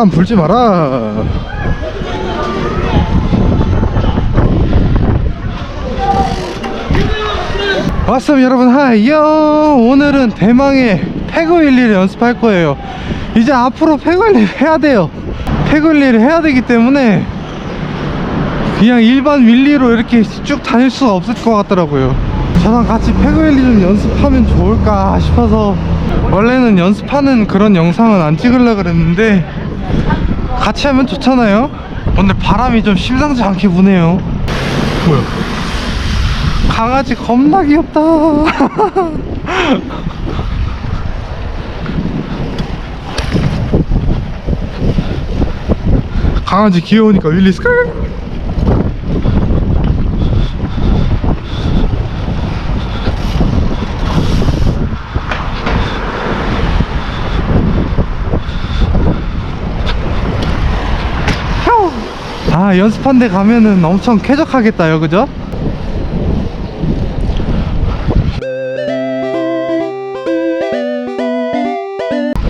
바람 불지 마라. 왔습니다 여러분. 하이요. 오늘은 대망의 패그윌리를 연습할 거예요. 이제 앞으로 패그윌리를 해야 돼요. 패그윌리를 해야 되기 때문에 그냥 일반 윌리로 이렇게 쭉 다닐 수가 없을 것 같더라고요. 저랑 같이 패그윌리 좀 연습하면 좋을까 싶어서 원래는 연습하는 그런 영상은 안 찍으려고 그랬는데 같이 하면 좋잖아요. 오늘 바람이 좀 심상치 않게 부네요. 뭐야? 강아지 겁나 귀엽다. 강아지 귀여우니까 윌리 스컬 아 연습한 데 가면은 엄청 쾌적하겠다요 그죠?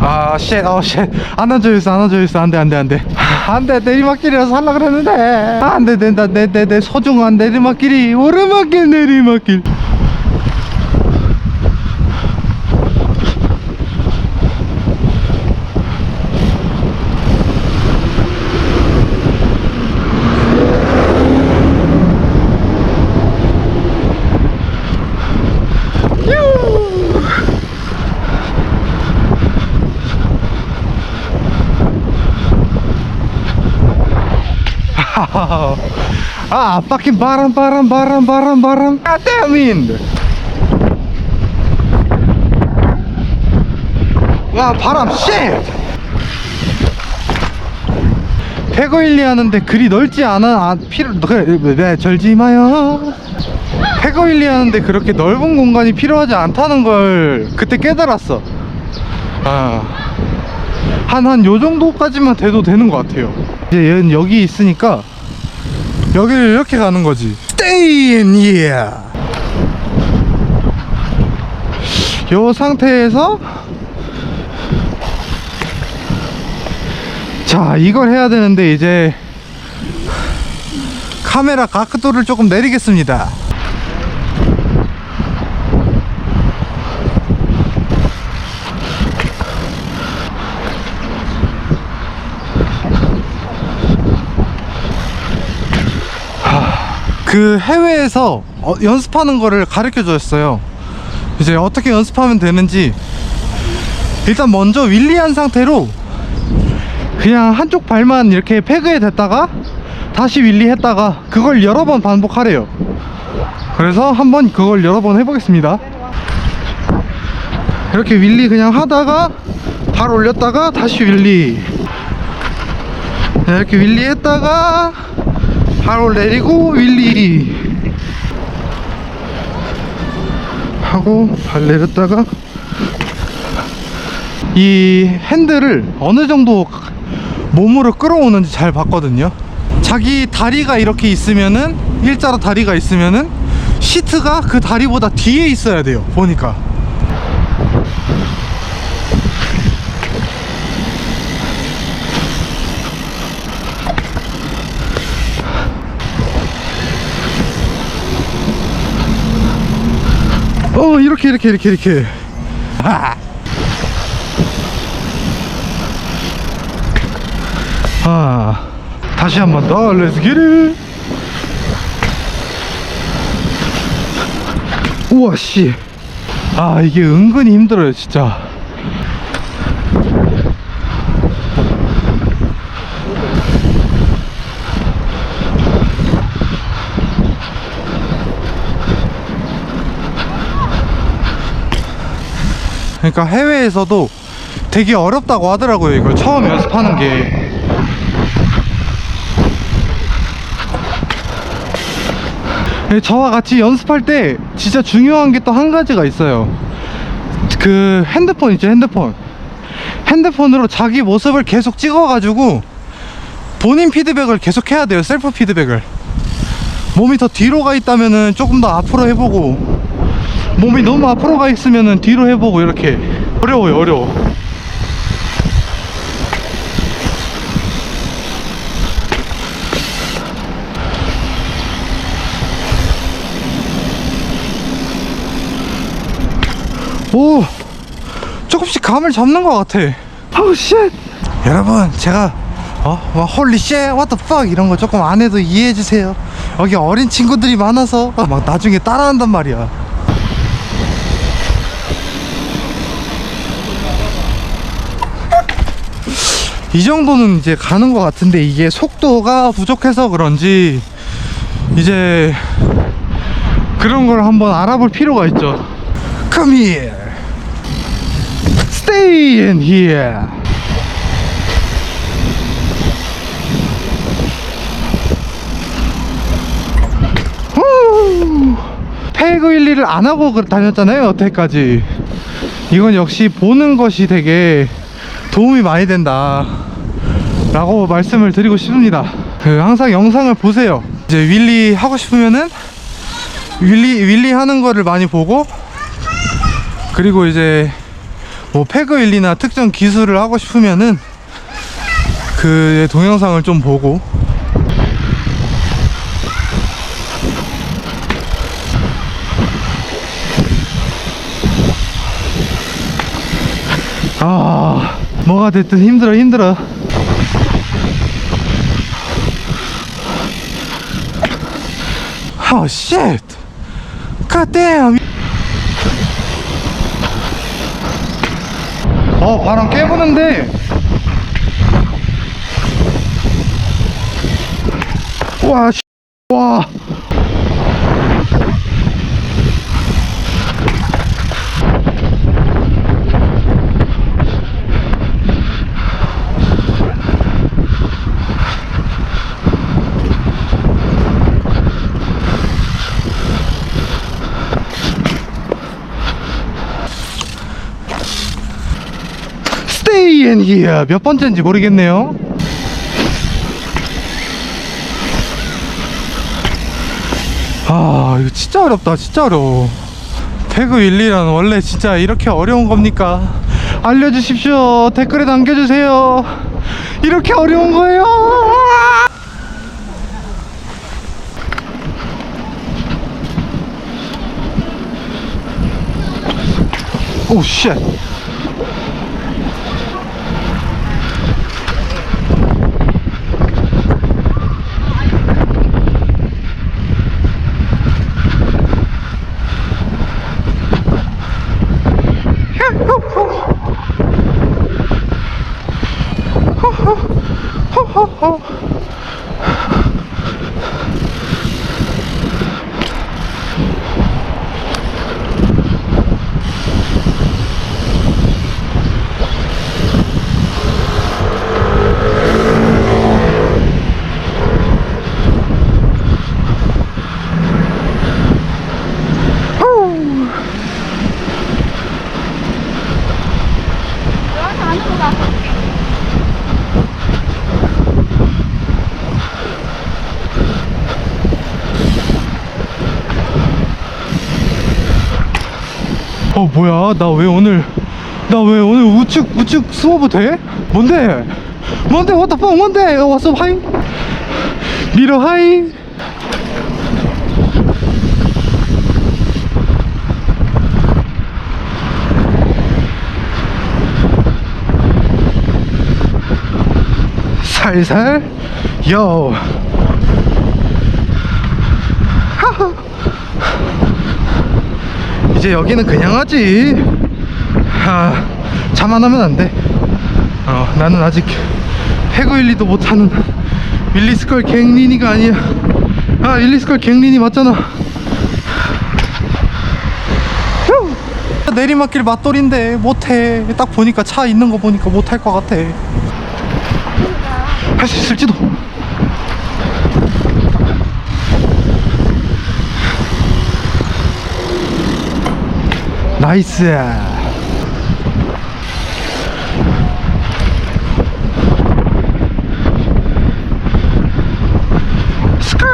아, 쉣, 어, 쉣. 안아줘 있어, 안아줘 있어. 안 돼, 안 돼, 안 돼. 안 돼, 내리막길이라서 하려고 그랬는데. 아, 안 돼, 된다. 내, 내, 내 소중한 내리막길이. 오르막길, 내리막길. 아, fucking 바람, 바람, 바람, 바람, 바람. God damn it. 와, 바람, shit. 패거일리 하는데 그리 넓지 않아, 아, 필요, 그래, 네, 절지 마요. 패거일리 하는데 그렇게 넓은 공간이 필요하지 않다는 걸 그때 깨달았어. 아. 한, 한 요 정도까지만 돼도 되는 것 같아요. 이제 여기 있으니까 여기를 이렇게 가는 거지. Stay in here. 요 상태에서 자, 이걸 해야 되는데 이제 카메라 각도를 조금 내리겠습니다. 그 해외에서 어, 연습하는 거를 가르쳐 줬어요. 이제 어떻게 연습하면 되는지 일단 먼저 윌리한 상태로 그냥 한쪽 발만 이렇게 패그에 댔다가 다시 윌리 했다가 그걸 여러 번 반복하래요. 그래서 한번 그걸 여러 번 해보겠습니다. 이렇게 윌리 그냥 하다가 발 올렸다가 다시 윌리 이렇게 윌리 했다가 바로 내리고 윌리. 하고 발 내렸다가 이 핸들을 어느 정도 몸으로 끌어오는지 잘 봤거든요. 자기 다리가 이렇게 있으면은 일자로 다리가 있으면은 시트가 그 다리보다 뒤에 있어야 돼요 보니까 어 이렇게 이렇게 이렇게 이렇게. 아. 아. 다시 한 번 더. 렛츠 기릿 우와 씨아 이게 은근히 힘들어요 진짜 그러니까 해외에서도 되게 어렵다고 하더라고요 이걸 처음 연습하는 게. 네, 저와 같이 연습할 때 진짜 중요한 게 또 한 가지가 있어요. 그 핸드폰 있죠 핸드폰. 핸드폰으로 자기 모습을 계속 찍어가지고 본인 피드백을 계속 해야 돼요 셀프 피드백을. 몸이 더 뒤로 가 있다면은 조금 더 앞으로 해보고 몸이 너무 앞으로 가 있으면 뒤로 해보고 이렇게. 어려워요 어려워. 오 조금씩 감을 잡는 것 같아. 아우 쉣. 여러분 제가 어? 뭐, 홀리 쉣 what 이런 거 조금 안 해도 이해해 주세요. 여기 어린 친구들이 많아서 막 나중에 따라한단 말이야. 이 정도는 이제 가는 것 같은데 이게 속도가 부족해서 그런지 이제 그런 걸 한번 알아볼 필요가 있죠. Come here. Stay in here. 윌리를 안 하고 그- 다녔잖아요 여태까지 이건 역시 보는 것이 되게 도움이 많이 된다 라고 말씀을 드리고 싶습니다. 그 항상 영상을 보세요. 이제 윌리 하고 싶으면은 윌리 윌리 하는 거를 많이 보고 그리고 이제 뭐 패그 윌리나 특정 기술을 하고 싶으면은 그 동영상을 좀 보고 뭐가 됐든 힘들어 힘들어 Oh shit! God damn! 어 바람 깨부는데 와 in here 몇 번째인지 모르겠네요. 아 이거 진짜 어렵다 진짜 어려워 태그 윌리란 원래 진짜 이렇게 어려운 겁니까? 알려주십시오. 댓글에 남겨주세요. 이렇게 어려운 거예요? 오 쉣 어 뭐야? 나 왜 오늘 나 왜 오늘 우측 우측 스워브 돼? 뭔데? 뭔데? Fuck? 뭔데? 어, 왔어 하이. 미러 하이. 살살 요 하하 이제 여기는 그냥 하지. 아, 자만 하면 안 돼. 어, 나는 아직 해그 윌리도 못하는 윌리스컬 갱린이가 아니야. 아, 윌리스컬 갱린이 맞잖아. 휴. 내리막길 맛돌인데 못해. 딱 보니까 차 있는 거 보니까 못할 것 같아. 할 수 있을지도. 나이스. 스컬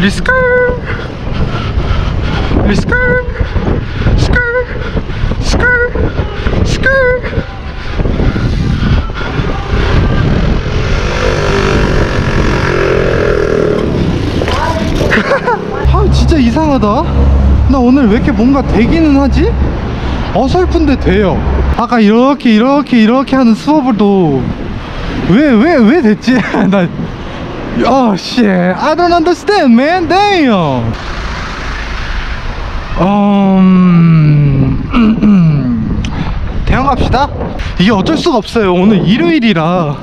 리스컬 리스컬 스컬 스컬 스컬 아 진짜 이상하다 나 오늘 왜 이렇게 뭔가 되기는 하지? 어설픈데 돼요. 아까 이렇게 이렇게 이렇게 하는 수업을도 왜 왜 왜 됐지? 나 Oh shit I don't understand man. Damn. 음... 대형 갑시다. 이게 어쩔 수가 없어요. 오늘 일요일이라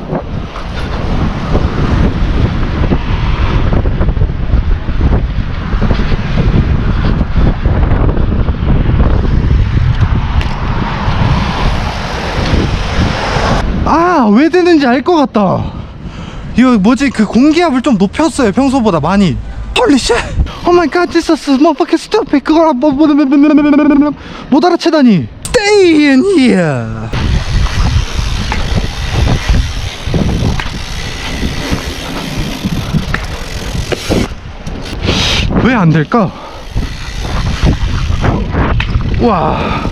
되는지 알 것 같다. 이거 뭐지? 그 공기압을 좀 높였어요 평소보다 많이. 헐리 쉣! 오마이 갓 지서스 머퍼켓 스토피 그걸 못 알아채다니. Stay in here. 왜 안 될까? 와.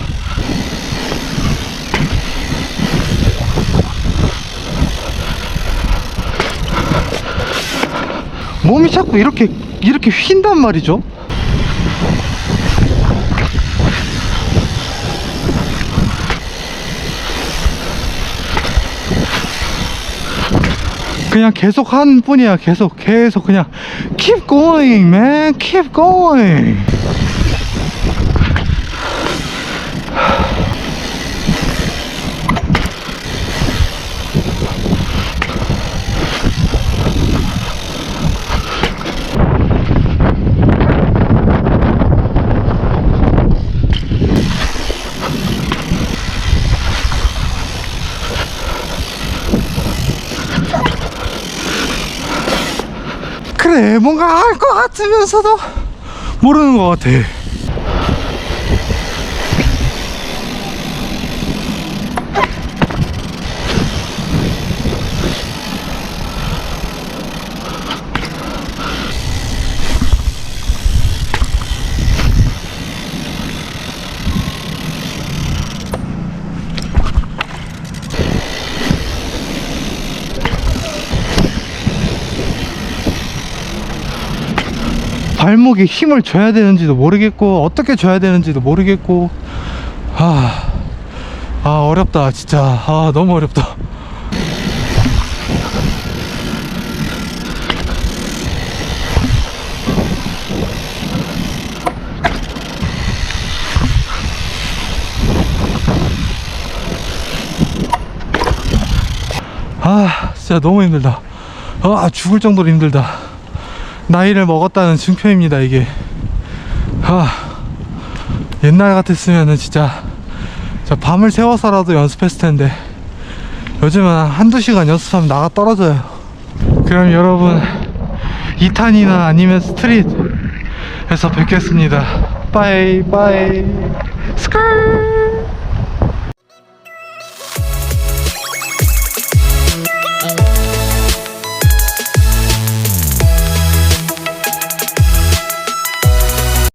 몸이 자꾸 이렇게 이렇게 휜단 말이죠. 그냥 계속 하는 뿐이야. 계속 계속 그냥 keep going, man, keep going. 뭔가 알 것 같으면서도 모르는 것 같아. 발목에 힘을 줘야 되는지도 모르겠고 어떻게 줘야 되는지도 모르겠고. 아, 아 어렵다 진짜. 아 너무 어렵다. 아 진짜 너무 힘들다. 아 죽을 정도로 힘들다 나이를 먹었다는 증표입니다 이게. 아 옛날 같았으면은 진짜 저 밤을 새워서라도 연습했을 텐데 요즘은 한두 시간 연습하면 나가 떨어져요. 그럼 여러분 2탄이나 아니면 스트릿에서 뵙겠습니다. 빠이 빠이. 스컬